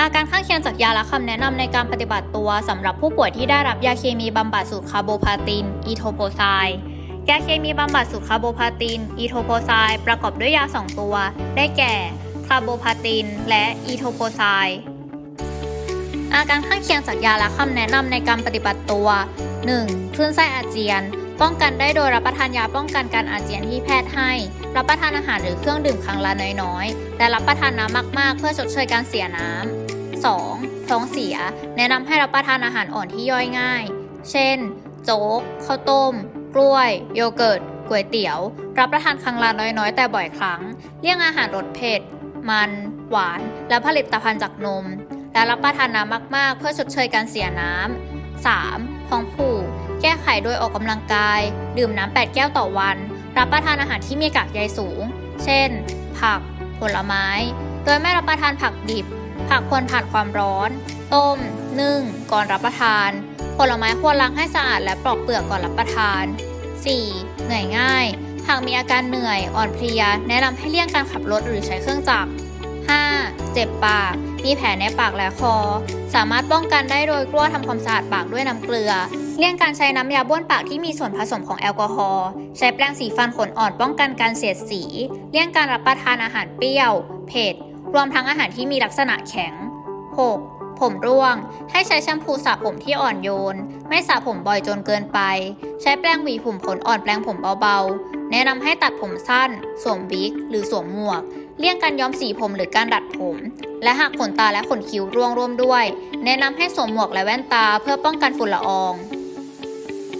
อาการข้างเคียงจากยาและคำแนะนำในการปฏิบัติตัวสำหรับผู้ป่วยที่ได้รับยาเคมีบำบัดสูตรคาร์โบพาติน อีโทโพไซด์ยาเคมีบำบัดสูตรคาร์โบพาติน อีโทโพไซด์ประกอบด้วยยา 2 ตัว ได้แก่ คาร์โบพาติน และอีโทโพไซด์อาการข้างเคียงจากยาและคำแนะนำในการปฏิบัติตัว 1. คลื่นไส้อาเจียน ป้องกันได้โดยรับประทานยาป้องกันการอาเจียนที่แพทย์ให้ รับประทานอาหารหรือเครื่องดื่มครั้งละน้อยๆ และรับประทานน้ำมากๆ เพื่อชดเชยการเสียน้ำ 2. ท้องเสีย แนะนำให้รับประทานอาหารอ่อนที่ย่อยง่าย เช่น โจ๊ก ข้าวต้ม กล้วย โยเกิร์ตก๋วยเตี๋ยว รับประทานครั้งละน้อยๆ แต่บ่อยครั้ง เลี่ยงอาหารรสเผ็ด มัน หวาน และผลิตภัณฑ์จากนม และรับประทานน้ำมากๆ เพื่อชดเชยการเสียน้ำ 3. ท้องผูก แก้ไขโดยออกกำลังกาย ดื่มน้ำ 8 แก้วต่อวัน รับประทานอาหารที่มีกากใยสูง เช่น ผัก ผลไม้ โดยไม่รับประทานผักดิบ ผักควรผ่านความร้อน ต้ม นึ่ง ก่อนรับประทาน ผลไม้ควรล้างให้สะอาดและปลอกเปลือกก่อนรับประทาน 4. เหนื่อยง่าย หากมีอาการเหนื่อยอ่อนเพลีย แนะนำให้เลี่ยงการขับรถหรือใช้เครื่องจักร 5. เจ็บปาก มีแผลในปากและคอ สามารถป้องกันได้โดยกลัวทำความสะอาดปากด้วยน้ำเกลือ เลี่ยงการใช้น้ำยาบ้วนปากที่มีส่วนผสมของแอลกอฮอล์ ใช้แปรงสีฟันขนอ่อนป้องกันการเสียดสี เลี่ยงการรับประทานอาหารเปรี้ยว เผ็ด รวมทั้งอาหารที่มีลักษณะแข็ง 6. ผมร่วง ให้ใช้แชมพูสระผมที่อ่อนโยน ไม่สระผมบ่อยจนเกินไป ใช้แปรงหวีผมขนอ่อนแปรงผมเบาๆ แนะนำให้ตัดผมสั้น สวมวิก หรือสวมหมวก เลี่ยงการย้อมสีผมหรือการดัดผม และหากขนตาและขนคิ้วร่วงร่วมด้วย แนะนำให้สวมหมวกและแว่นตาเพื่อป้องกันฝุ่นละออง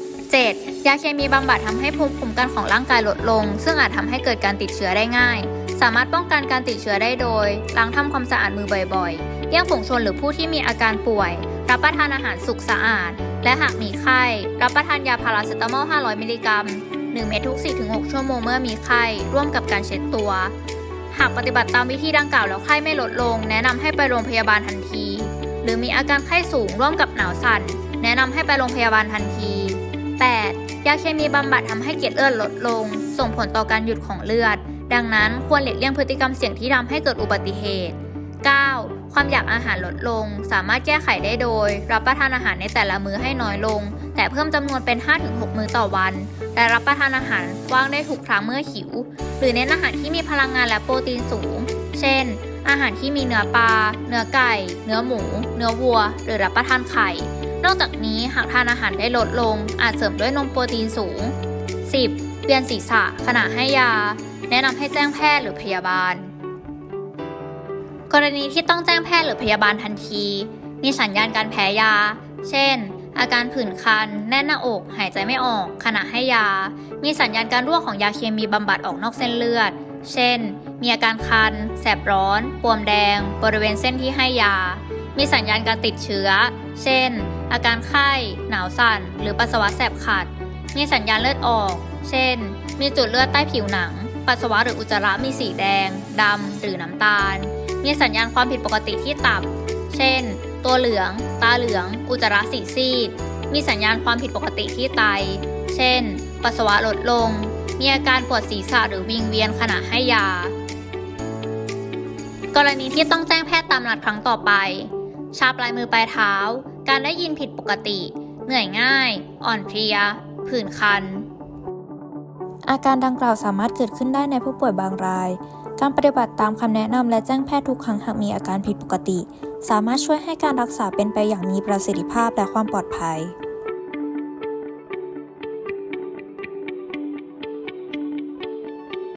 7. ยาเคมีบำบัดทำให้ภูมิคุ้มกันของร่างกายลดลง ซึ่งอาจทำให้เกิดการติดเชื้อได้ง่าย สามารถป้องกันการติดเชื้อได้โดย ล้างทำความสะอาดมือบ่อยๆเลี่ยงฝูงชนหรือผู้ที่มีอาการป่วย รับประทานอาหารสุกสะอาด และหากมีไข้ รับประทานยาพาราเซตามอล 500 มิลลิกรัม 1 เม็ดทุก 4-6 ชั่วโมงเมื่อมีไข้ ร่วมกับการเช็ดตัว หากปฏิบัติตามวิธีดังกล่าวแล้วไข้ไม่ลดลง แนะนำให้ไปโรงพยาบาลทันที หรือมีอาการไข้สูงร่วมกับหนาวสั่น แนะนำให้ไปโรงพยาบาลทันที 8. ยาเคมีบำบัดทำให้เกล็ดเลือดลดลง ส่งผลต่อการหยุดของเลือด ดังนั้นควรหลีกเลี่ยงพฤติกรรมเสี่ยงที่ทำให้เกิดอุบัติเหตุ 9. ความอยากอาหารลดลง สามารถแก้ไขได้โดย รับประทานอาหารในแต่ละมื้อให้น้อยลง แต่เพิ่มจำนวนเป็น 5-6 มื้อต่อวัน และรับประทานอาหารว่างได้ทุกครั้งเมื่อหิว หรือเน้นอาหารที่มีพลังงานและโปรตีนสูง เช่น อาหารที่มีเนื้อปลา เนื้อไก่ เนื้อหมู เนื้อวัว หรือรับประทานไข่ นอกจากนี้หากทานอาหารได้ลดลง อาจเสริมด้วยนมโปรตีนสูง 10. เวียนศีรษะขณะให้ยา แนะนำให้แจ้งแพทย์หรือพยาบาล กรณีที่ต้องแจ้งแพทย์หรือพยาบาลทันที มีสัญญาณการแพ้ยา เช่น อาการผื่นคัน แน่นหน้าอก หายใจไม่ออก ขณะให้ยา มีสัญญาณการรั่วของยาเคมีบำบัดออกนอกเส้นเลือด เช่น มีอาการคัน แสบร้อนบวมแดง บริเวณเส้นที่ให้ยา มีสัญญาณการติดเชื้อ เช่น อาการไข้ หนาวสั่น หรือปัสสาวะแสบขัด มีสัญญาณเลือดออก เช่น มีจุดเลือดใต้ผิวหนัง ปัสสาวะหรืออุจจาระมีสีแดง ดำ หรือน้ำตาล มีสัญญาณความผิดปกติที่ตับเช่น ตัวเหลือง ตาเหลือง อุจจาระสีซีด มีสัญญาณความผิดปกติที่ไต เช่น ปัสสาวะลดลง มีอาการปวดศีรษะหรือวิงเวียนขณะให้ยา กรณีที่ต้องแจ้งแพทย์ตามนัดครั้งต่อไป ชาปลายมือปลายเท้า การได้ยินผิดปกติ เหนื่อยง่าย อ่อนเพลีย ผื่นคัน อาการดังกล่าวสามารถเกิดขึ้นได้ในผู้ป่วยบางราย การปฏิบัติตามคำแนะนำและแจ้งแพทย์ทุกครั้งหากมีอาการผิดปกติ สามารถช่วยให้การรักษาเป็นไปอย่างมีประสิทธิภาพและความปลอดภัย